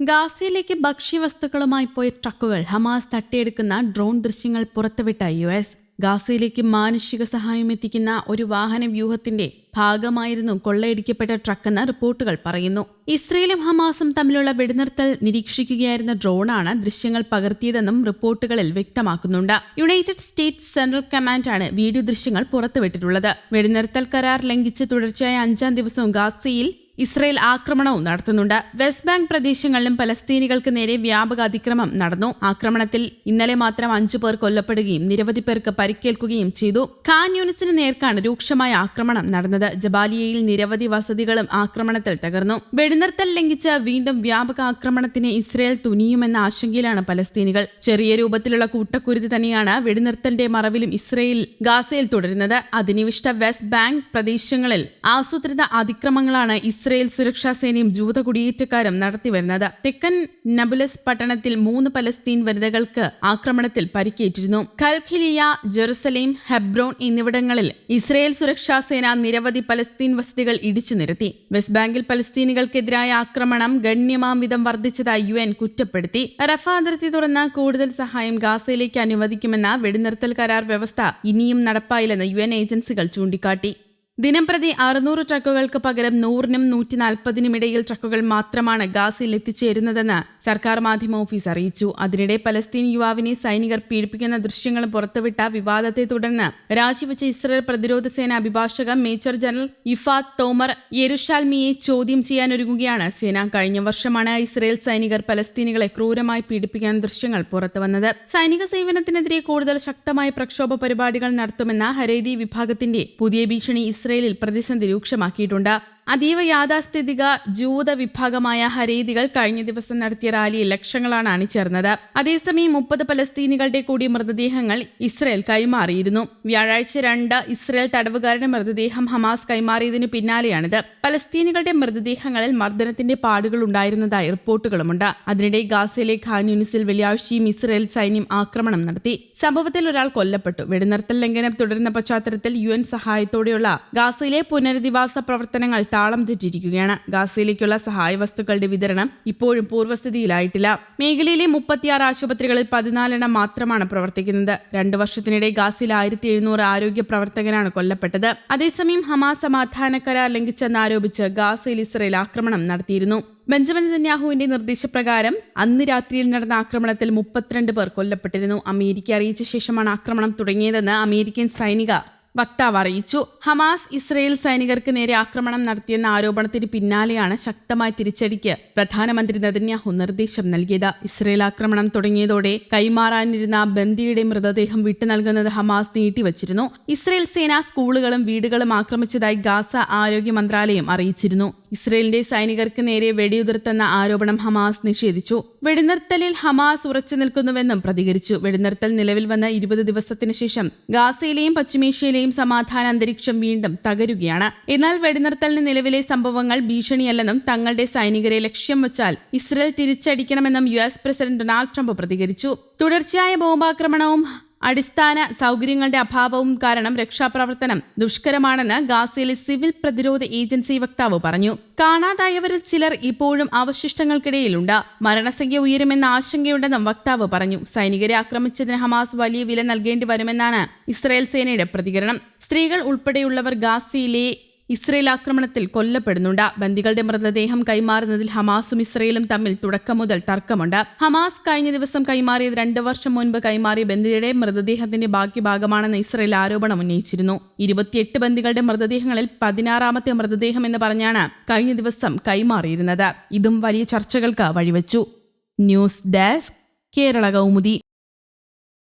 ഗാസയിലേക്ക് ഭക്ഷ്യവസ്തുക്കളുമായി പോയ ട്രക്കുകൾ Hamas തട്ടിയെടുക്കുന്ന drone ദൃശ്യങ്ങൾ പുറത്തുവിട്ട യു എസ്. ഗാസയിലേക്ക് മാനുഷിക സഹായം എത്തിക്കുന്ന ഒരു വാഹന വ്യൂഹത്തിന്റെ ഭാഗമായിരുന്നു കൊള്ളയടിക്കപ്പെട്ട ട്രക്കെന്ന് റിപ്പോർട്ടുകൾ പറയുന്നു. ഇസ്രയേലും ഹമാസും തമ്മിലുള്ള വെടിനിർത്തൽ നിരീക്ഷിക്കുകയായിരുന്ന ഡ്രോണാണ് ദൃശ്യങ്ങൾ പകർത്തിയതെന്നും റിപ്പോർട്ടുകളിൽ വ്യക്തമാക്കുന്നുണ്ട്. യുണൈറ്റഡ് സ്റ്റേറ്റ്സ് സെൻട്രൽ കമാൻഡാണ് വീഡിയോ ദൃശ്യങ്ങൾ പുറത്തുവിട്ടിട്ടുള്ളത്. വെടിനിർത്തൽ കരാർ ലംഘിച്ച് തുടർച്ചയായ അഞ്ചാം ദിവസവും ഗാസയിൽ ഇസ്രയേൽ ആക്രമണവും നടത്തുന്നുണ്ട്. വെസ്റ്റ് ബാങ്ക് പ്രദേശങ്ങളിലും പലസ്തീനികൾക്ക് നേരെ വ്യാപക അതിക്രമം നടന്നു. ആക്രമണത്തിൽ ഇന്നലെ മാത്രം അഞ്ചു പേർ കൊല്ലപ്പെടുകയും നിരവധി പേർക്ക് പരിക്കേൽക്കുകയും ചെയ്തു. ഖാൻ യൂണിസിന് നേർക്കാണ് രൂക്ഷമായ ആക്രമണം നടന്നത്. ജബാലിയയിൽ നിരവധി വസതികളും ആക്രമണത്തിൽ തകർന്നു. വെടിനിർത്തൽ ലംഘിച്ച് വീണ്ടും വ്യാപക ആക്രമണത്തിന് ഇസ്രയേൽ തുനിയുമെന്ന ആശങ്കയിലാണ് പലസ്തീനികൾ. ചെറിയ രൂപത്തിലുള്ള കൂട്ടക്കുരുതി തന്നെയാണ് വെടിനിർത്തലിന്റെ മറവിലും ഇസ്രയേൽ ഗാസയിൽ തുടരുന്നത്. അധിനിവിഷ്ട വെസ്റ്റ് ബാങ്ക് പ്രദേശങ്ങളിൽ ആസൂത്രിത അതിക്രമങ്ങളാണ് ഇസ്രയേൽ സുരക്ഷാ സേനയും ജൂത കുടിയേറ്റക്കാരും നടത്തിവരുന്നത് തെക്കൻ നബുലസ് പട്ടണത്തിൽ മൂന്ന് പലസ്തീൻ വനിതകൾക്ക് ആക്രമണത്തിൽ പരിക്കേറ്റിരുന്നു. ഖൽഖിലിയ ജെറുസലേം ഹെബ്രോൺ എന്നിവിടങ്ങളിൽ ഇസ്രയേൽ സുരക്ഷാ സേന നിരവധി പലസ്തീൻ വസതികൾ ഇടിച്ചു നിരത്തി. വെസ്റ്റ് ബാങ്കിൽ പലസ്തീനികൾക്കെതിരായ ആക്രമണം ഗണ്യമാം വിധം വർദ്ധിച്ചതായി യു എൻ കുറ്റപ്പെടുത്തി. റഫ അതിർത്തി തുറന്ന് കൂടുതൽ സഹായം ഗാസയിലേക്ക് അനുവദിക്കുമെന്ന വെടിനിർത്തൽ കരാർ വ്യവസ്ഥ ഇനിയും നടപ്പായില്ലെന്ന് യു ഏജൻസികൾ ചൂണ്ടിക്കാട്ടി. ദിനംപ്രതി അറുന്നൂറ് ട്രക്കുകൾക്ക് പകരം നൂറിനും നൂറ്റി നാൽപ്പതിനും ഇടയിൽ ട്രക്കുകൾ മാത്രമാണ് ഗാസയിൽ എത്തിച്ചേരുന്നതെന്ന് സർക്കാർ മാധ്യമ ഓഫീസ് അറിയിച്ചു. അതിനിടെ പലസ്തീൻ യുവാവിനെ സൈനികർ പീഡിപ്പിക്കുന്ന ദൃശ്യങ്ങൾ പുറത്തുവിട്ട വിവാദത്തെ തുടർന്ന് രാജിവെച്ച ഇസ്രയേൽ പ്രതിരോധ സേന അഭിഭാഷക major general Ifat Tomer Yerushalmi ചോദ്യം ചെയ്യാനൊരുങ്ങുകയാണ്. സേന കഴിഞ്ഞ വർഷമാണ് ഇസ്രയേൽ സൈനികർ പലസ്തീനികളെ ക്രൂരമായി പീഡിപ്പിക്കുന്ന ദൃശ്യങ്ങൾ പുറത്തുവന്നത് സൈനിക സേവനത്തിനെതിരെ കൂടുതൽ ശക്തമായ പ്രക്ഷോഭ പരിപാടികൾ നടത്തുമെന്ന ഹരേദി വിഭാഗത്തിന്റെ പുതിയ ഭീഷണി ഇസ്രയേലിൽ പ്രതിസന്ധി രൂക്ഷമാക്കിയിട്ടുണ്ട്. അതീവ യാഥാസ്ഥിതിക ജൂത വിഭാഗമായ ഹരീതികൾ കഴിഞ്ഞ ദിവസം നടത്തിയ റാലിയിൽ ലക്ഷങ്ങളാണ് അണിചേർന്നത് അതേസമയം മുപ്പത് പലസ്തീനികളുടെ കൂടി മൃതദേഹങ്ങൾ ഇസ്രയേൽ കൈമാറിയിരുന്നു. വ്യാഴാഴ്ച രണ്ട് ഇസ്രയേൽ തടവുകാരുടെ മൃതദേഹം ഹമാസ് കൈമാറിയതിന് പിന്നാലെയാണിത്. പലസ്തീനികളുടെ മൃതദേഹങ്ങളിൽ മർദ്ദനത്തിന്റെ പാടുകൾ ഉണ്ടായിരുന്നതായി റിപ്പോർട്ടുകളുമുണ്ട്. അതിനിടെ ഗാസയിലെ ഖാൻ യൂണിസിൽ വെള്ളിയാഴ്ചയും ഇസ്രയേൽ സൈന്യം ആക്രമണം നടത്തി. സംഭവത്തിൽ ഒരാൾ കൊല്ലപ്പെട്ടു. വെടിനിർത്തൽ ലംഘനം തുടരുന്ന പശ്ചാത്തലത്തിൽ യു എൻ സഹായത്തോടെയുള്ള ഗാസയിലെ പുനരധിവാസ പ്രവർത്തനങ്ങൾ താളം തെറ്റിയിരിക്കുകയാണ് ഗാസയിലേക്കുള്ള സഹായ വസ്തുക്കളുടെ വിതരണം ഇപ്പോഴും പൂർവസ്ഥിതിയിലായിട്ടില്ല. മേഖലയിലെ മുപ്പത്തിയാറ് ആശുപത്രികളിൽ പതിനാലെണ്ണം മാത്രമാണ് പ്രവർത്തിക്കുന്നത്. രണ്ടു വർഷത്തിനിടെ ഗാസയിൽ ആയിരത്തി എഴുന്നൂറ് ആരോഗ്യ പ്രവർത്തകരാണ് കൊല്ലപ്പെട്ടത്. അതേസമയം ഹമാ സമാധാന കരാർ ലംഘിച്ചെന്നാരോപിച്ച് ഗാസയിൽ ഇസ്രയേൽ ആക്രമണം നടത്തിയിരുന്നു. ബെഞ്ചമിൻ നെന്യാഹുവിന്റെ നിർദ്ദേശപ്രകാരം അന്ന് രാത്രിയിൽ നടന്ന ആക്രമണത്തിൽ മുപ്പത്തിരണ്ട് പേർ കൊല്ലപ്പെട്ടിരുന്നു. അമേരിക്ക അറിയിച്ച ശേഷമാണ് ആക്രമണം തുടങ്ങിയതെന്ന് അമേരിക്കൻ സൈനിക വക്താവ് അറിയിച്ചു. ഹമാസ് ഇസ്രയേൽ സൈനികർക്ക് നേരെ ആക്രമണം നടത്തിയെന്ന ആരോപണത്തിന് പിന്നാലെയാണ് ശക്തമായ തിരിച്ചടിക്ക് പ്രധാനമന്ത്രി നെതന്യാഹു നിർദ്ദേശം നൽകിയത്. ഇസ്രയേൽ ആക്രമണം തുടങ്ങിയതോടെ കൈമാറാനിരുന്ന ബന്ദിയുടെ മൃതദേഹം വിട്ടു നൽകുന്നത് ഹമാസ് നീട്ടിവച്ചിരുന്നു. ഇസ്രയേൽ സേന സ്കൂളുകളും വീടുകളും ആക്രമിച്ചതായി ഗാസ ആരോഗ്യ മന്ത്രാലയം അറിയിച്ചിരുന്നു. ഇസ്രയേലിന്റെ സൈനികർക്ക് നേരെ വെടിയുതിർത്തെന്ന ആരോപണം ഹമാസ് നിഷേധിച്ചു. വെടിനിർത്തലിൽ ഹമാസ് ഉറച്ചു നിൽക്കുന്നുവെന്നും പ്രതികരിച്ചു. വെടിനിർത്തൽ നിലവിൽ വന്ന ഇരുപത് ദിവസത്തിന് ശേഷം ഗാസയിലെയും പശ്ചിമേഷ്യയിലെയും സമാധാന അന്തരീക്ഷം വീണ്ടും തകരുകയാണ്. എന്നാൽ വെടിനിർത്തലിന് നിലവിലെ സംഭവങ്ങൾ ഭീഷണിയല്ലെന്നും തങ്ങളുടെ സൈനികരെ ലക്ഷ്യം വച്ചാൽ Israel തിരിച്ചടിക്കണമെന്നും U S president Donald Trump പ്രതികരിച്ചു. തുടർച്ചയായ ബോംബാക്രമണവും അടിസ്ഥാന സൗകര്യങ്ങളുടെ അഭാവവും കാരണം രക്ഷാപ്രവർത്തനം ദുഷ്കരമാണെന്ന് ഗാസയിലെ സിവിൽ പ്രതിരോധ ഏജൻസി വക്താവ് പറഞ്ഞു. കാണാതായവരിൽ ചിലർ ഇപ്പോഴും അവശിഷ്ടങ്ങൾക്കിടയിലുണ്ട്. മരണസംഖ്യ ഉയരുമെന്ന ആശങ്കയുണ്ടെന്നും വക്താവ് പറഞ്ഞു. സൈനികരെ ആക്രമിച്ചതിന് ഹമാസ് വലിയ വില നൽകേണ്ടി വരുമെന്നാണ് ഇസ്രായേൽ സേനയുടെ പ്രതികരണം. സ്ത്രീകൾ ഉൾപ്പെടെയുള്ളവർ ഗാസയിലെ ഇസ്രയേൽ ആക്രമണത്തിൽ കൊല്ലപ്പെടുന്നുണ്ട്. ബന്ദികളുടെ മൃതദേഹം കൈമാറുന്നതിൽ ഹമാസും ഇസ്രയേലും തമ്മിൽ തുടക്കം മുതൽ തർക്കമുണ്ട്. ഹമാസ് കഴിഞ്ഞ ദിവസം കൈമാറിയത് രണ്ട് വർഷം മുൻപ് കൈമാറിയ ബന്ദിയുടെ മൃതദേഹത്തിന്റെ ബാക്കി ഭാഗമാണെന്ന് ഇസ്രയേൽ ആരോപണം ഉന്നയിച്ചിരുന്നു. ഇരുപത്തിയെട്ട് ബന്ദികളുടെ മൃതദേഹങ്ങളിൽ പതിനാറാമത്തെ മൃതദേഹം എന്ന് പറഞ്ഞാണ് കഴിഞ്ഞ ദിവസം കൈമാറിയിരുന്നത്. ഇതും വലിയ ചർച്ചകൾക്ക് വഴിവെച്ചു. News desk Kerala Kaumudi.